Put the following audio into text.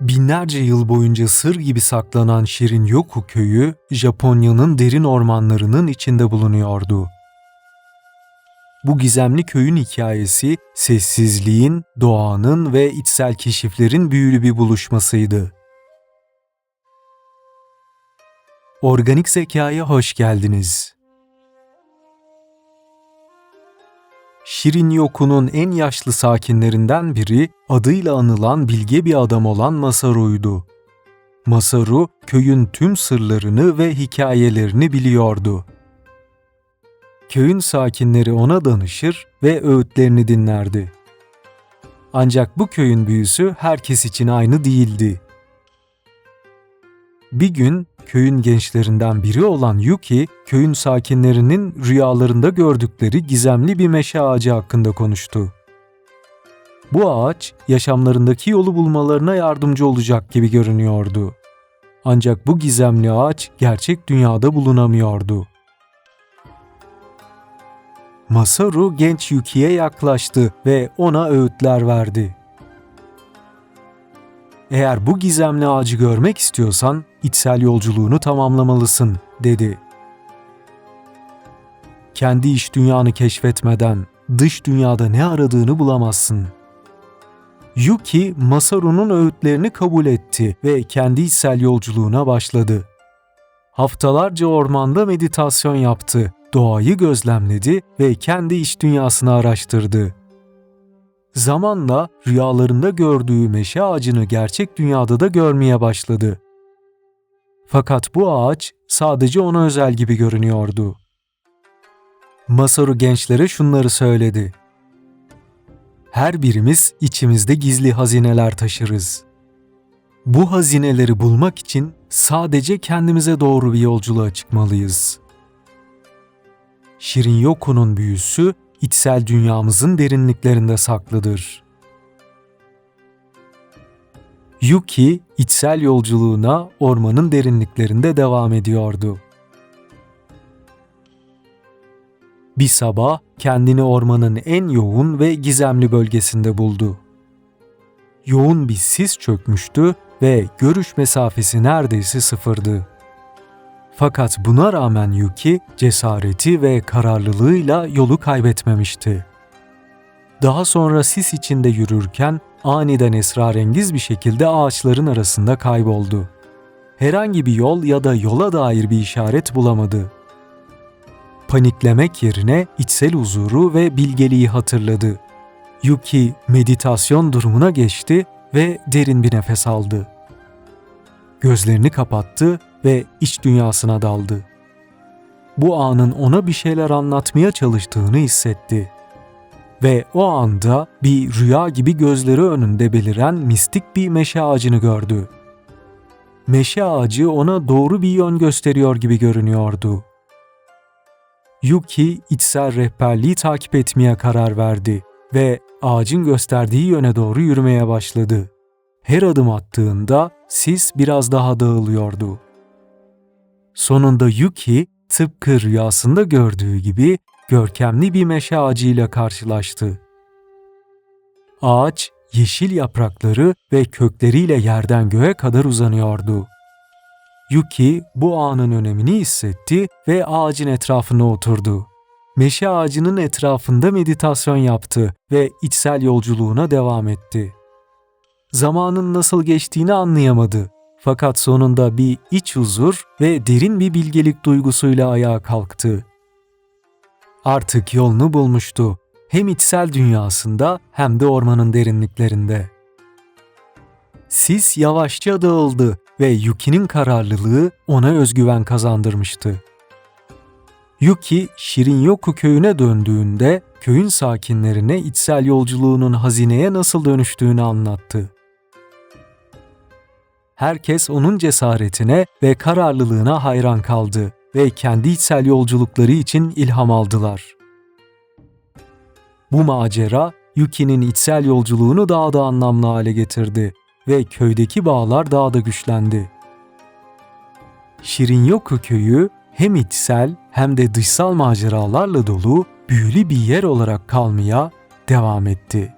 Binlerce yıl boyunca sır gibi saklanan Shirin-yoku köyü, Japonya'nın derin ormanlarının içinde bulunuyordu. Bu gizemli köyün hikayesi, sessizliğin, doğanın ve içsel keşiflerin büyülü bir buluşmasıydı. Organik Zekaya hoş geldiniz. Şirin Yoku'nun en yaşlı sakinlerinden biri adıyla anılan bilge bir adam olan Masaru'ydu. Masaru, köyün tüm sırlarını ve hikayelerini biliyordu. Köyün sakinleri ona danışır ve öğütlerini dinlerdi. Ancak bu köyün büyüsü herkes için aynı değildi. Bir gün köyün gençlerinden biri olan Yuki, köyün sakinlerinin rüyalarında gördükleri gizemli bir meşe ağacı hakkında konuştu. Bu ağaç, yaşamlarındaki yolu bulmalarına yardımcı olacak gibi görünüyordu. Ancak bu gizemli ağaç gerçek dünyada bulunamıyordu. Masaru genç Yuki'ye yaklaştı ve ona öğütler verdi. Eğer bu gizemli ağacı görmek istiyorsan içsel yolculuğunu tamamlamalısın, dedi. Kendi iç dünyanı keşfetmeden dış dünyada ne aradığını bulamazsın. Yuki, Masaru'nun öğütlerini kabul etti ve kendi içsel yolculuğuna başladı. Haftalarca ormanda meditasyon yaptı, doğayı gözlemledi ve kendi iç dünyasını araştırdı. Zamanla rüyalarında gördüğü meşe ağacını gerçek dünyada da görmeye başladı. Fakat bu ağaç sadece ona özel gibi görünüyordu. Masaru gençlere şunları söyledi. Her birimiz içimizde gizli hazineler taşırız. Bu hazineleri bulmak için sadece kendimize doğru bir yolculuğa çıkmalıyız. Şirin Yoku'nun büyüsü içsel dünyamızın derinliklerinde saklıdır. Yuki içsel yolculuğuna ormanın derinliklerinde devam ediyordu. Bir sabah kendini ormanın en yoğun ve gizemli bölgesinde buldu. Yoğun bir sis çökmüştü ve görüş mesafesi neredeyse sıfırdı. Fakat buna rağmen Yuki cesareti ve kararlılığıyla yolu kaybetmemişti. Daha sonra sis içinde yürürken aniden esrarengiz bir şekilde ağaçların arasında kayboldu. Herhangi bir yol ya da yola dair bir işaret bulamadı. Paniklemek yerine içsel huzuru ve bilgeliği hatırladı. Yuki meditasyon durumuna geçti ve derin bir nefes aldı. Gözlerini kapattı ve iç dünyasına daldı. Bu anın ona bir şeyler anlatmaya çalıştığını hissetti. Ve o anda bir rüya gibi gözleri önünde beliren mistik bir meşe ağacını gördü. Meşe ağacı ona doğru bir yön gösteriyor gibi görünüyordu. Yuki içsel rehberliği takip etmeye karar verdi ve ağacın gösterdiği yöne doğru yürümeye başladı. Her adım attığında sis biraz daha dağılıyordu. Sonunda Yuki tıpkı rüyasında gördüğü gibi görkemli bir meşe ağacıyla karşılaştı. Ağaç yeşil yaprakları ve kökleriyle yerden göğe kadar uzanıyordu. Yuki bu anın önemini hissetti ve ağacın etrafına oturdu. Meşe ağacının etrafında meditasyon yaptı ve içsel yolculuğuna devam etti. Zamanın nasıl geçtiğini anlayamadı fakat sonunda bir iç huzur ve derin bir bilgelik duygusuyla ayağa kalktı. Artık yolunu bulmuştu. Hem içsel dünyasında hem de ormanın derinliklerinde. Sis yavaşça dağıldı ve Yuki'nin kararlılığı ona özgüven kazandırmıştı. Yuki, Shirin-yoku köyüne döndüğünde köyün sakinlerine içsel yolculuğunun hazineye nasıl dönüştüğünü anlattı. Herkes onun cesaretine ve kararlılığına hayran kaldı ve kendi içsel yolculukları için ilham aldılar. Bu macera Yuki'nin içsel yolculuğunu daha da anlamlı hale getirdi ve köydeki bağlar daha da güçlendi. Shirin-yoku köyü hem içsel hem de dışsal maceralarla dolu büyülü bir yer olarak kalmaya devam etti.